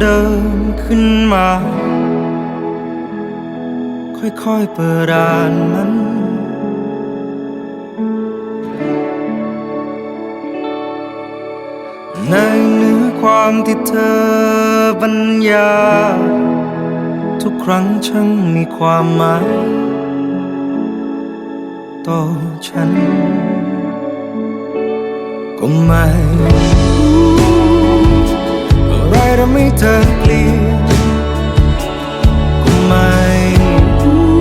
เดิมขึ้นมา ค่อยๆเปิดอ่านมันในเนื้อความที่เธอบรรยายทุกครั้งช่างมีความหมายต่อฉัน ก็ไม่รู้ ไรทำให้เธอเปลี่ยนก็ไม่รู้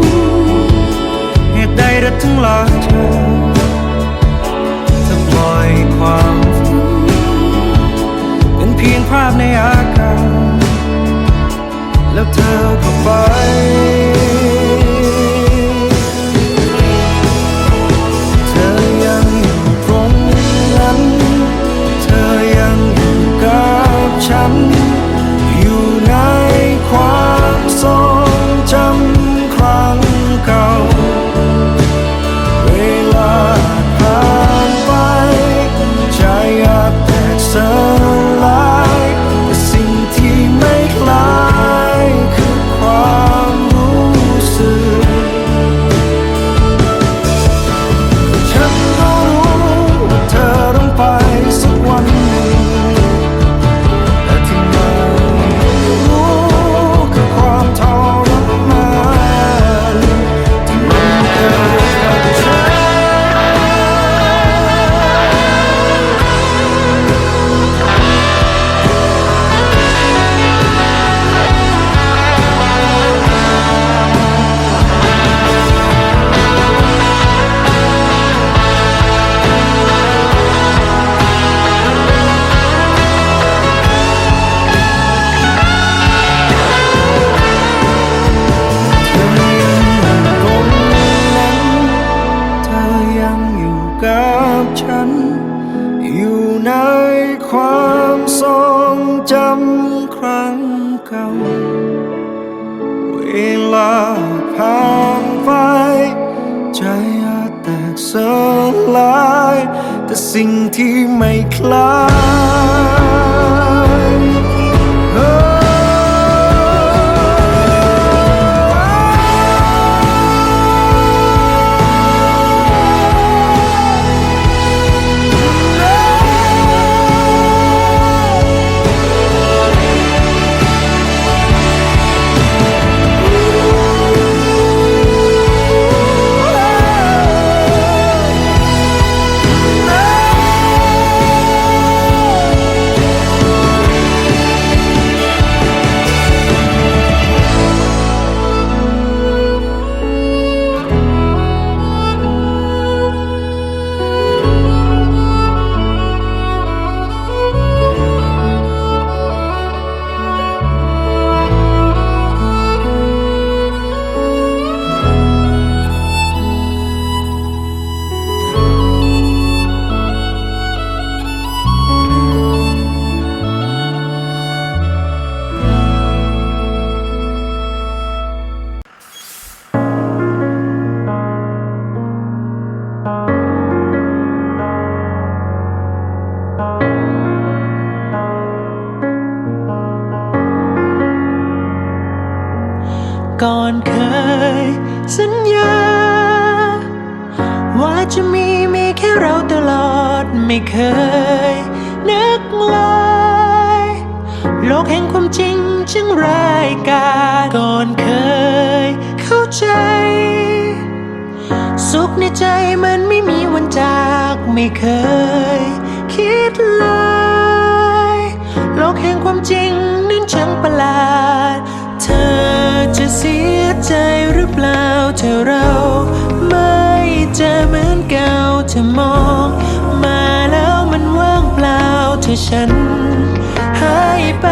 เหตุใดเธอถึงหละเธอจะปล่อยความฝันเป็นเพียงภาพในอากาศแล้วเธอก็ไป ช่างร้ายกาจก่อนเคยเข้าใจ สุขในใจมันไม่มีวันจากไม่เคยคิดเลย โลกแห่งความจริงนั้นช่างประหลาด เธอจะเสียใจหรือเปล่าถ้าเรา ไม่จอเหมือนเก่าเธอมอง มาแล้วมันว่างเปล่าเธอฉันหายไป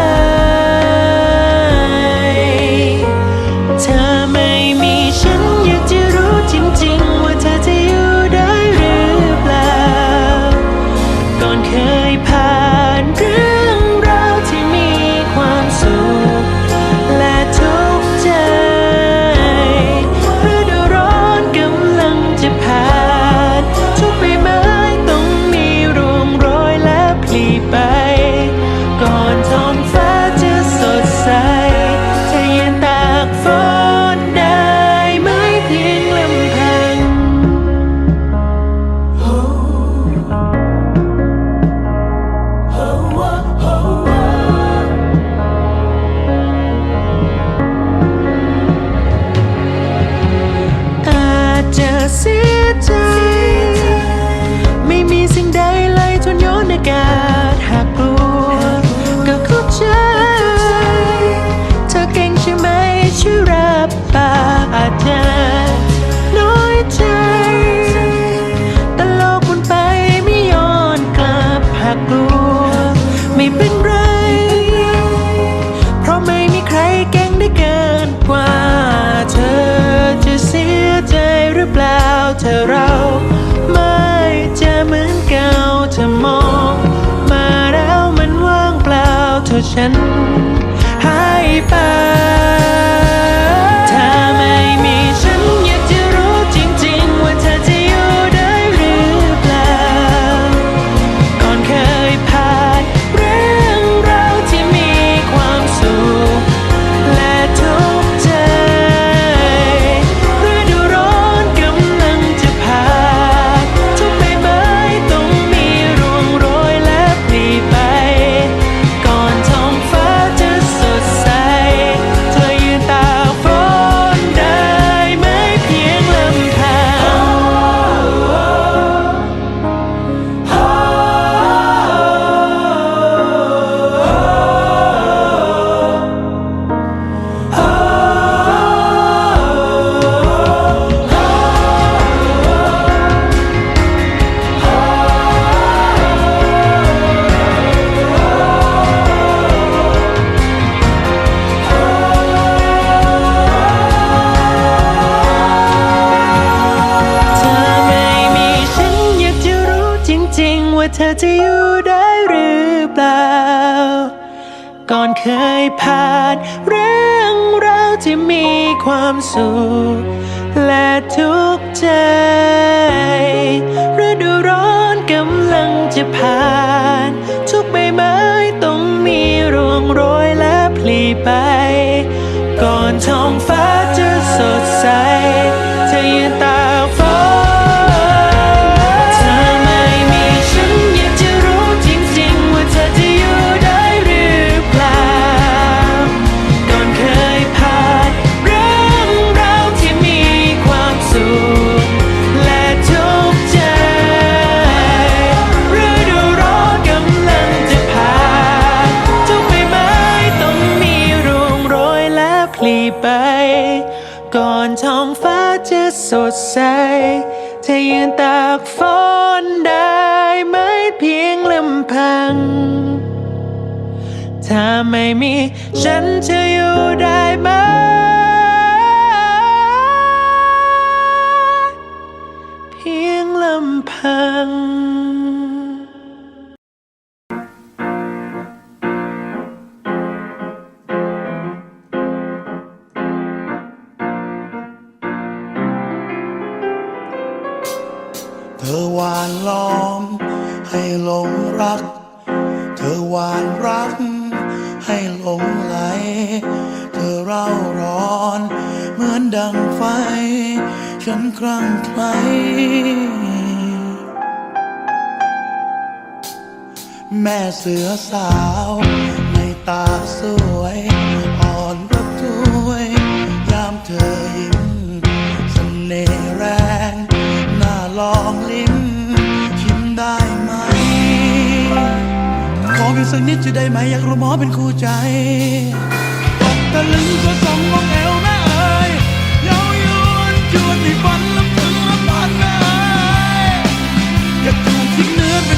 ฉัน เคยผ่านเรื่องราวที่มีความสุข และทุกข์ใจฤดูร้อนกำลังจะผ่าน ทุกใบไม้ต้องมีร่วงโรยและพลีไป ก่อนท้องฟ้า ลีไป ก่อนท้องฟ้าจะสดใสเธอยืนตากฝนได้ไหมเพียงลำพัง ถ้าไม่มีฉันจะอยู่ได้ไหม เพียงลำพัง ลงไหล เธอเร่าร้อน เหมือนดังไฟ ฉันคลั่งไคล้แม่เสือสาวในตาสวย สักนิดจะได้ไหมอยากรู้หมอเป็นคู่ใจตกตะลึงก็สมมองแอวแม่เอ๋ยเย้ายวนจวนในฝันลำพึงลำพันแม่เอ๋ยอยากถูกทิ้งเนื้อเป็น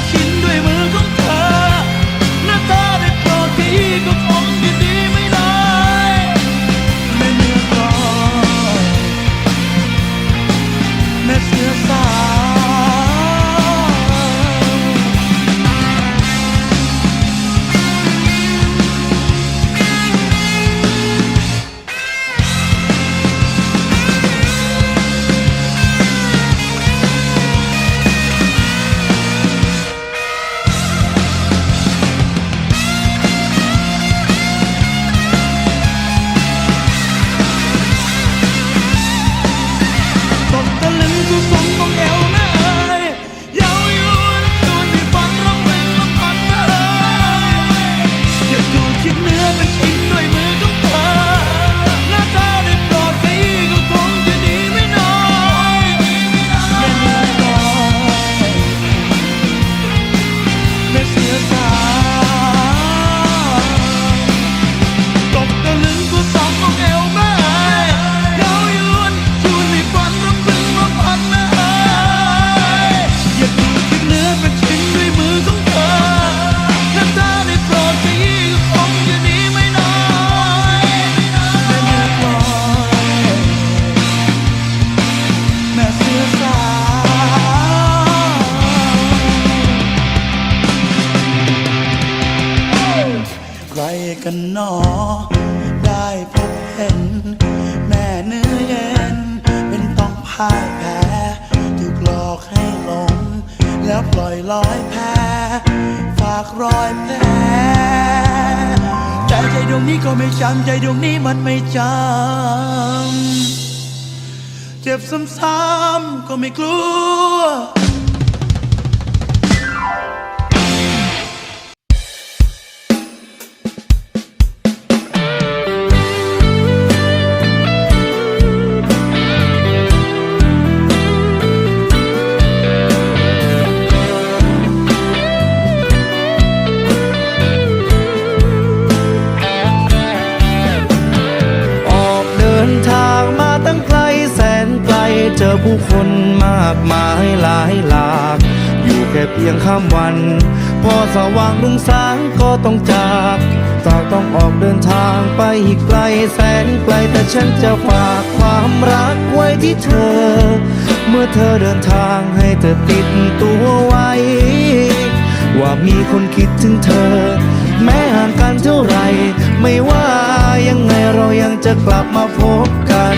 นี้ก็ไม่จำใจดวงนี้มันไม่จำ เจ็บซ้ำๆก็ไม่กลัว คนมากมายหลายหลาก อยู่แค่เพียงข้ามวัน พอสว่างลุงสางก็ต้องจากจากต้องออกเดินทางไปอีกไกลแสนไกลแต่ฉันจะฝากความรักไว้ที่เธอ เมื่อเธอเดินทางให้เธอติดตัวไว้ ว่ามีคนคิดถึงเธอ แม้ห่างกันเท่าไร ไม่ว่ายังไงเรายังจะกลับมาพบกัน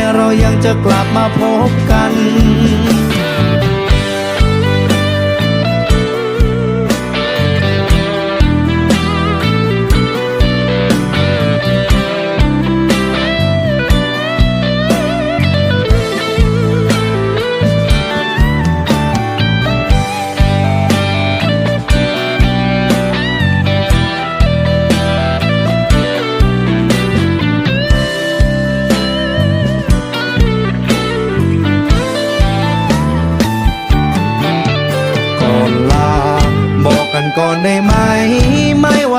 ยังจะกลับมาพบกัน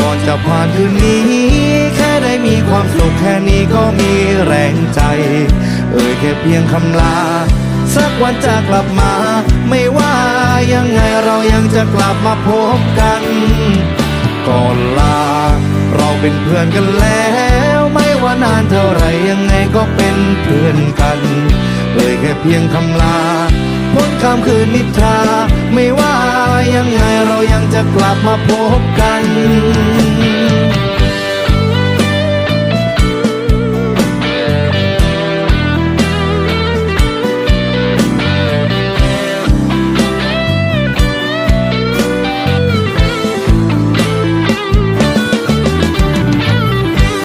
ก่อนจะผ่านคืนนี้ แค่ได้มีความสุขแค่นี้ก็มีแรงใจ เอ่ยแค่เพียงคำลา สักวันจะกลับมา ไม่ว่ายังไงเรายังจะกลับมาพบกัน ก่อนลา เราเป็นเพื่อนกันแล้ว ไม่ว่านานเท่าไรยังไงก็เป็นเพื่อนกัน เลยแค่เพียงคำลาพ้นข้ามคืนนิทรา ไม่ว่ายังไงเรายังจะกลับมาพบกัน